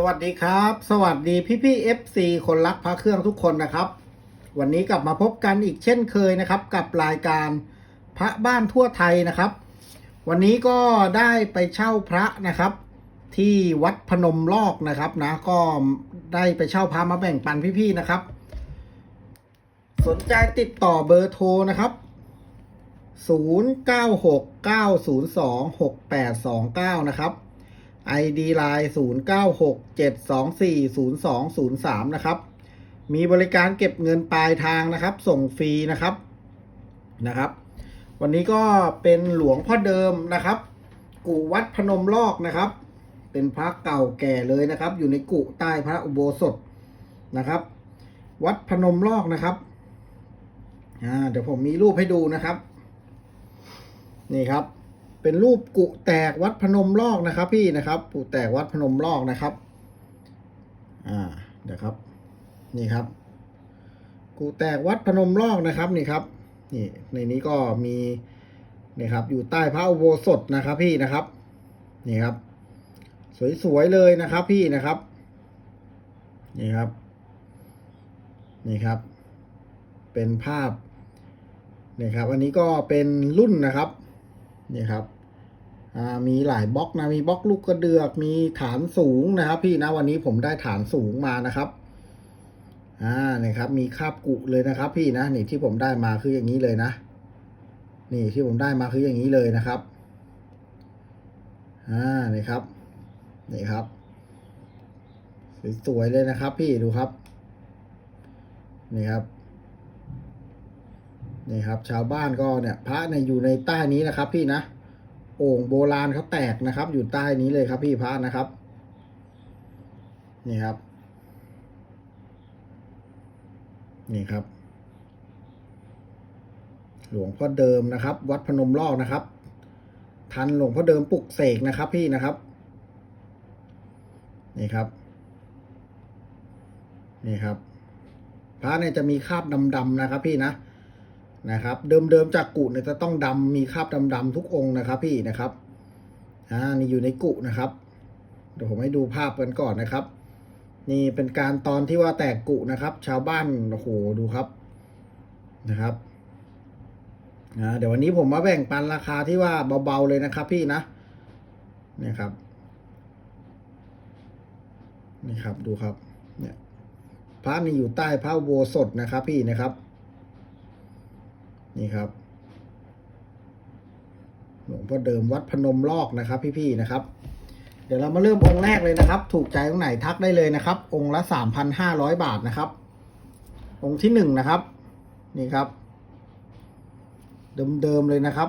สวัสดีครับ สวัสดีพี่พี่เอฟซีคนรักพระเครื่องทุกคนนะครับ วันนี้กลับมาพบกันอีกเช่นเคยนะครับ กับรายการพระบ้านทั่วไทยนะครับ วันนี้ก็ได้ไปเช่าพระนะครับ ที่วัดพนมลอกนะครับนะก็ได้ไปเช่าพระมาแบ่งปันพี่ๆนะครับ สนใจติดต่อเบอร์โทรนะครับ 0969026829 นะครับ ID Line 0967240203 นะครับ มีบริการเก็บเงินปลายทางนะครับ ส่งฟรีนะครับนะครับ วันนี้ก็เป็นหลวงพ่อเดิมนะครับกุวัดพนมลอกนะครับ เป็นพระเก่าแก่เลยนะครับ อยู่ในกุใต้พระอุโบสถนะครับ วัดพนมลอกนะครับอ่าเดี๋ยวผมมีรูปให้ดูนะครับ นี่ครับ เป็นรูปกุแตกวัดพนมลอกนะครับ พี่นะครับกุแตกวัดพนมลอกนะครับ อ่าเดี๋ยวครับ นี่ครับกุแตกวัดพนมลอกนะครับนี่ครับ นี่ ในนี้ก็มีนี่ครับ อยู่ใต้พระอุโบสถนะครับ พี่นะครับ นี่ครับ สวยๆเลยนะครับ พี่นะครับ นี่ครับ นี่ครับ เป็นภาพนี่ครับ อันนี้ก็เป็นรุ่นนะครับ นี่ครับอ่ามีหลายบล็อกนะมีบล็อกลูกกระเดือก มีฐานสูงนะครับ พี่นะวันนี้ผมได้ฐานสูงมานะครับอ่านี่ครับ มีคาบกุเลยนะครับ พี่นะนี่ที่ผมได้มาคืออย่างนี้เลยนะ นี่ที่ผมได้มาคืออย่างนี้เลยนะครับอ่านี่ครับนี่ครับสวยๆเลยนะครับ พี่ดูครับ นี่ครับ นี่ครับ ชาวบ้านก็เนี่ยพระเนี่ยอยู่ในใต้นี้นะครับ พี่นะโอ่งโบราณเขาแตกนะครับ อยู่ใต้นี้เลยครับพี่พระนะครับ นี่ครับ นี่ครับ หลวงพ่อเดิมนะครับ วัดพนมลอกนะครับ ทันหลวงพ่อเดิมปลุกเสกนะครับ พี่นะครับ นี่ครับ นี่ครับ พระเนี่ยจะมีคราบดำๆนะครับ พี่นะ นะครับ เดิมๆจากกุเนี่ยจะต้องดำมีคราบดำๆทุกองค์นะครับพี่นะครับอ่านี่อยู่ในกุนะครับเดี๋ยวผมให้ดูภาพกันก่อนนะครับ นี่เป็นการตอนที่ว่าแตกกุนะครับ ชาวบ้านโอ้โหดูครับนะครับอ่าเดี๋ยววันนี้ผมมาแบ่งปันราคาที่ว่าเบาๆเลยนะครับ พี่นะนี่ครับนี่ครับดูครับเนี่ยพระนี่อยู่ใต้พระโบสถนะครับ พี่นะครับ นี่ครับ หลวงพ่อเดิมวัดพนมลอกนะครับพี่ๆนะครับ เดี๋ยวเรามาเริ่มองค์แรกเลยนะครับ ถูกใจตรงไหนทักได้เลยนะครับ องค์ละสามพันห้าร้อยบาทนะครับ องค์ที่หนึ่งนะครับ นี่ครับ เดิมๆเลยนะครับ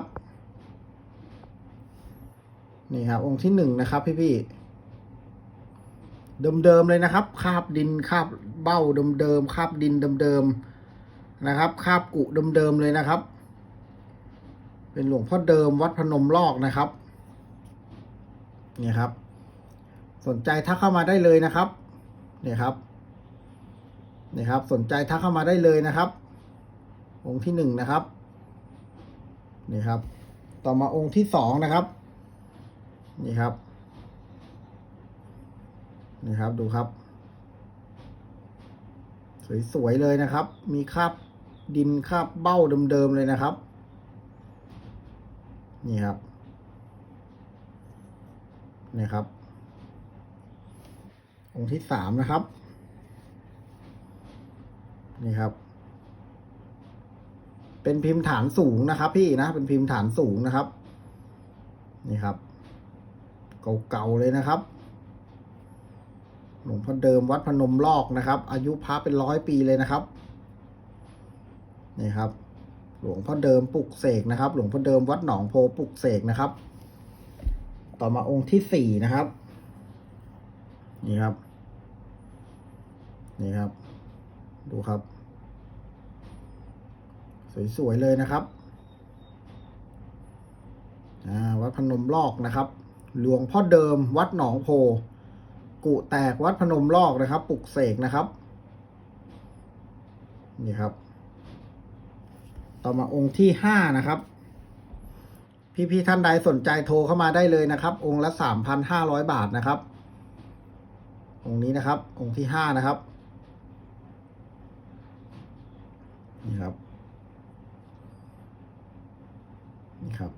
นี่ครับ องค์ที่หนึ่งนะครับ พี่ๆเดิมๆเลยนะครับ คาบดินคาบเบ้าเดิมๆคาบดินเดิมๆ นะครับคาบกุเดิมๆเลยนะครับ เป็นหลวงพ่อเดิมวัดพนมลอกนะครับเนี่ยครับ สนใจทักเข้ามาได้เลยนะครับเนี่ยครับเนี่ยครับ สนใจทักเข้ามาได้เลยนะครับ องค์ที่หนึ่งนะครับนี่ครับ ต่อมาองค์ที่สองนะครับ นี่ครับ นี่ครับดูครับ สวยๆเลยนะครับ มีคราบ ดินคาบเบ้าเดิมๆเลยนะครับ นี่ครับนี่ครับ องค์ที่สามนะครับ นี่ครับ เป็นพิมพ์ฐานสูงนะครับพี่นะ เป็นพิมพ์ฐานสูงนะครับ นี่ครับ เก่าๆเลยนะครับหลวงพ่อเดิมวัดพนมลอกนะครับ อายุพระเป็นร้อยปีเลยนะครับ นี่ครับ หลวงพ่อเดิมปลุกเสกนะครับ หลวงพ่อเดิมวัดหนองโพปลุกเสกนะครับ ต่อมาองค์ที่สี่นะครับ นี่ครับ นี่ครับ ดูครับ สวยๆเลยนะครับวัดพนมลอกนะครับ หลวงพ่อเดิม วัดหนองโพ กุแตกวัดพนมลอกนะครับ ปลุกเสกนะครับ นี่ครับ ต่อมาองค์ที่ห้านะครับ พี่ๆท่านใดสนใจโทรเข้ามาได้เลยนะครับ องค์ละสามพันห้าร้อยบาทนะครับ องค์นี้นะครับ องค์ที่ห้านะครับนี่ครับนี่ครับ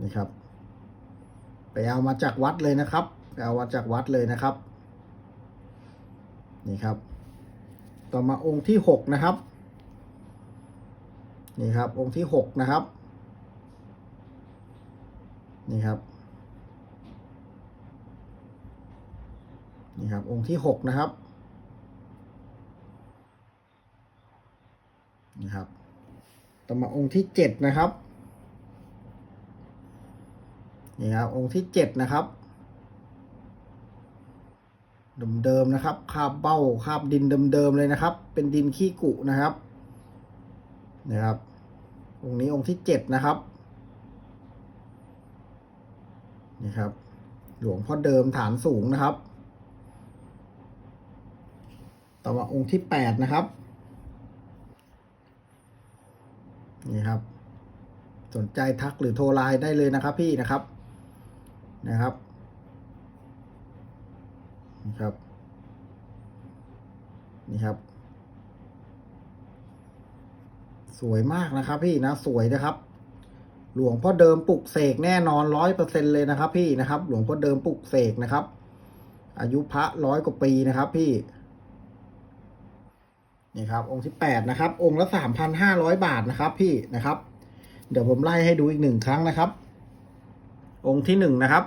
นี่ครับ ไปเอามาจากวัดเลยนะครับไปเอามาจากวัดเลยนะครับ นี่ครับ ต่อมาองค์ที่หกนะครับ นี่ครับ องค์ที่หกนะครับ นี่ครับ นี่ครับ องค์ที่หกนะครับ นี่ครับต่อมาองค์ที่เจ็ดนะครับ นี่ครับ องค์ที่เจ็ดนะครับเดิมๆนะครับ คาบเบ้าคาบดินเดิมๆเลยนะครับ เป็นดินขี้กุนะครับ นะครับ องค์นี้องค์ที่เจ็ดนะครับนี่ครับ หลวงพ่อเดิมฐานสูงนะครับ ต่อมาองค์ที่แปดนะครับ นี่ครับ สนใจทักหรือโทรไลน์ได้เลยนะครับพี่นะครับ นะครับนี่ครับ นี่ครับ สวยมากนะครับ พี่นะสวยนะครับ หลวงพ่อเดิมปลุกเสกแน่นอนร้อยเปอร์เซ็นเลยนะครับ พี่นะครับ หลวงพ่อเดิมปลุกเสกนะครับ อายุพระร้อยกว่าปีนะครับ พี่นี่ครับ องค์ที่แปดนะครับ องค์ละสามพันห้าร้อยบาทนะครับ พี่นะครับ เดี๋ยวผมไล่ให้ดูอีกหนึ่งครั้งนะครับ องค์ที่หนึ่งนะครับ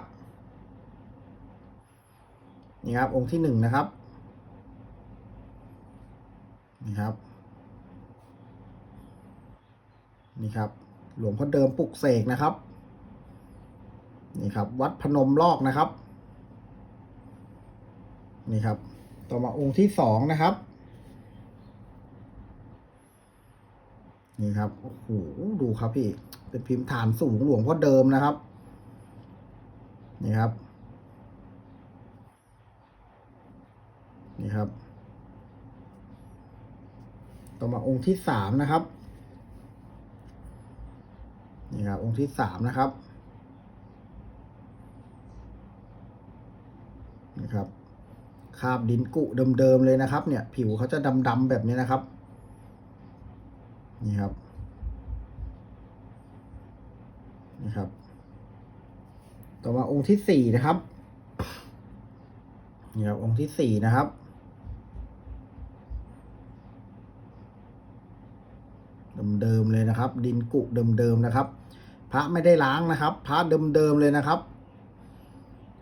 นี่ครับ องค์ที่หนึ่งนะครับนี่ครับ นี่ครับ หลวงพ่อเดิมปลุกเสกนะครับ นี่ครับ วัดพนมลอกนะครับ นี่ครับ ต่อมาองค์ที่สองนะครับ นี่ครับ โอ้โห ดูครับพี่ เป็นพิมพ์ฐานสูงหลวงพ่อเดิมนะครับ นี่ครับ นี่ครับ ต่อมาองค์ที่สามนะครับ นี่ครับองค์ที่สามนะครับนี่ครับคาบดินกุเดิมๆเลยนะครับ เนี่ย ผิวเขาจะดำๆแบบนี้นะครับ นี่ครับนี่ครับ ต่อมาองค์ที่สี่นะครับนี่ครับองค์ที่สี่นะครับเดิมๆเลยนะครับ ดินกุเดิมๆนะครับ พระไม่ได้ล้างนะครับ พระเดิมๆเลยนะครับ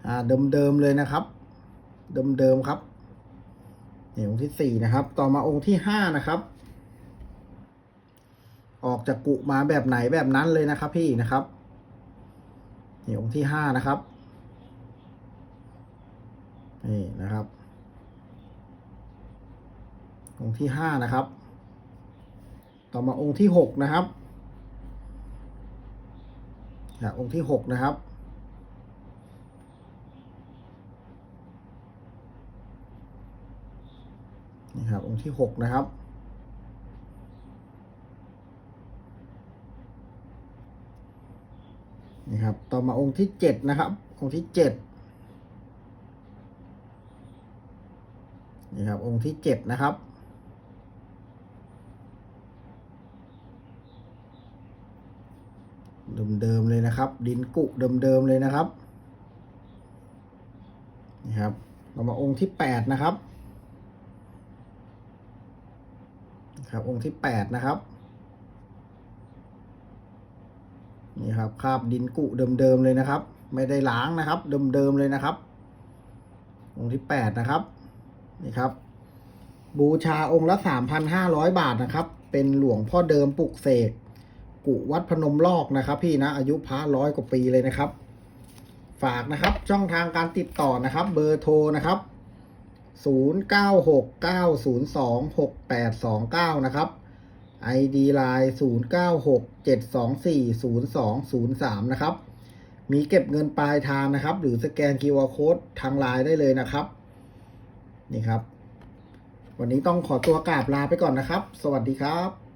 อ่าเดิมๆเลยนะครับ เดิมๆครับนี่องค์ที่สี่นะครับ ต่อมาองค์ที่ห้านะครับ ออกจากกุมาแบบไหนแบบนั้นเลยนะครับ พี่นะครับนี่องค์ที่ห้านะครับนี่นะครับ องค์ที่ห้านะครับ ต่อมาองค์ที่หกนะครับ นะองค์ที่หกนะครับ นี่ครับ องค์ที่หกนะครับ นี่ครับ ต่อมาองค์ที่เจ็ดนะครับ องค์ที่เจ็ดนี่ครับ องค์ที่เจ็ดนะครับ เดิมๆเลยนะครับ ดินกุเดิมๆเลยนะครับนี่ครับต่อมาองค์ที่แปดนะครับครับองค์ที่แปดนะครับนี่ครับคราบดินกุเดิมๆเลยนะครับ ไม่ได้ล้างนะครับ เดิมๆเลยนะครับ องค์ที่แปดนะครับนี่ครับ บูชาองค์ละสามพันห้าร้อยบาทนะครับ เป็นหลวงพ่อเดิมปลุกเสก กุวัดพนมลอกนะครับพี่นะอายุพระร้อยกว่าปีเลยนะครับ ฝากนะครับช่องทางการติดต่อนะครับ เบอร์โทรนะครับ0969026829 นะครับ ID Line 0967240203 นะครับ มีเก็บเงินปลายทางนะครับ หรือสแกน QR Code ทางไลน์ได้เลยนะครับ นี่ครับ วันนี้ต้องขอตัวกราบลาไปก่อนนะครับ สวัสดีครับ